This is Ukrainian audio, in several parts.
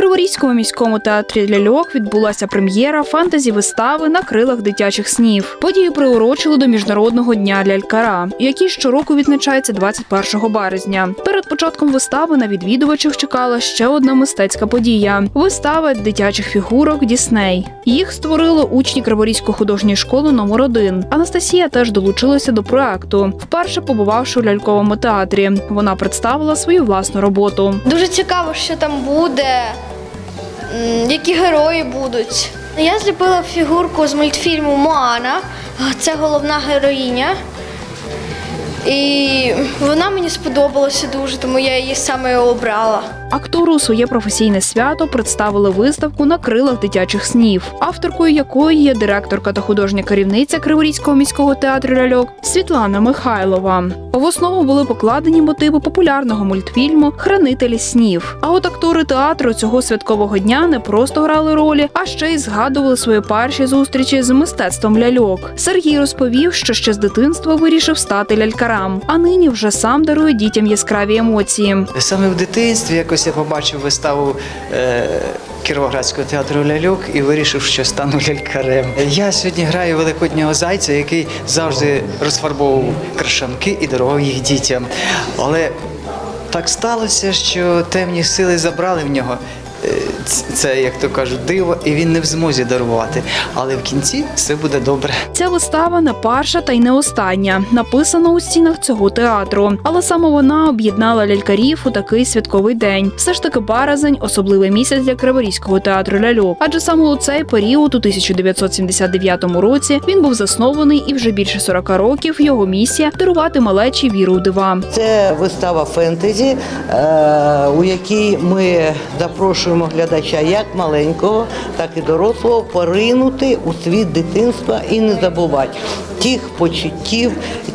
Криворізькому міському театрі ляльок відбулася прем'єра фантазі-вистави на крилах дитячих снів. Подію приурочили до міжнародного дня лялькара, який щороку відзначається 21 березня. Перед початком вистави на відвідувачів чекала ще одна мистецька подія: вистава дитячих фігурок Дісней. Їх створили учні Криворізької художньої школи номер 1 Анастасія теж долучилася до проекту, вперше побувавши у ляльковому театрі. Вона представила свою власну роботу. Дуже цікаво, що там буде, які герої будуть. Я зліпила фігурку з мультфільму Моана. Це головна героїня. І вона мені сподобалася дуже, тому я її саме обрала. Актору своє професійне свято представили виставку на крилах дитячих снів, авторкою якої є директорка та художня керівниця Криворізького міського театру ляльок Світлана Михайлова. В основу були покладені мотиви популярного мультфільму Хранителі снів. А от актори театру цього святкового дня не просто грали ролі, а ще й згадували свої перші зустрічі з мистецтвом ляльок. Сергій розповів, що ще з дитинства вирішив стати лялькарем, а нині вже сам дарує дітям яскраві емоції. Саме в дитинстві якось я побачив виставу е, Кіровоградського театру ляльок і вирішив, що стану лялькарем. Я сьогодні граю великоднього зайця, який завжди розфарбовував крашанки і дарував їх дітям. Але так сталося, що темні сили забрали в нього. Е, Це, як то кажуть, диво, і він не в змозі дарувати. Але в кінці все буде добре. Ця вистава не перша та й не остання, написана у стінах цього театру. Але саме вона об'єднала лялькарів у такий святковий день. Все ж таки березень особливий місяць для Криворізького театру ляльок. Адже саме у цей період, у 1979 році, він був заснований і вже більше 40 років його місія дарувати малечі віру у дива. Це вистава фентезі, е, у якій ми запрошуємо глядача як маленького, так і дорослого поринути у світ дитинства і не забувати тих почуттів,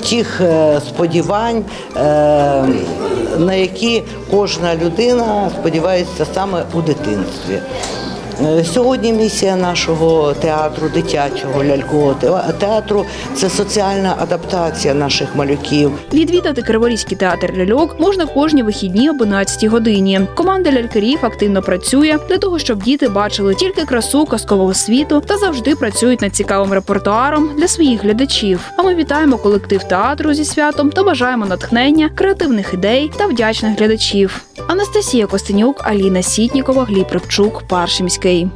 тих е, сподівань, е, на які кожна людина сподівається саме у дитинстві. Е, Сьогодні місія нашого театру, дитячого лялькового театру це соціальна адаптація наших малюків. Відвідати Криворізький театр ляльок можна кожні вихідні об 11 годині. Команда лялькарів активно працює для того, щоб діти бачили тільки красу казкового світу та завжди працюють над цікавим репертуаром для своїх глядачів. А ми вітаємо колектив театру зі святом та бажаємо натхнення, креативних ідей та вдячних глядачів. Анастасія Костенюк, Аліна Сітнікова, Гліб Рибчук, Перший міський.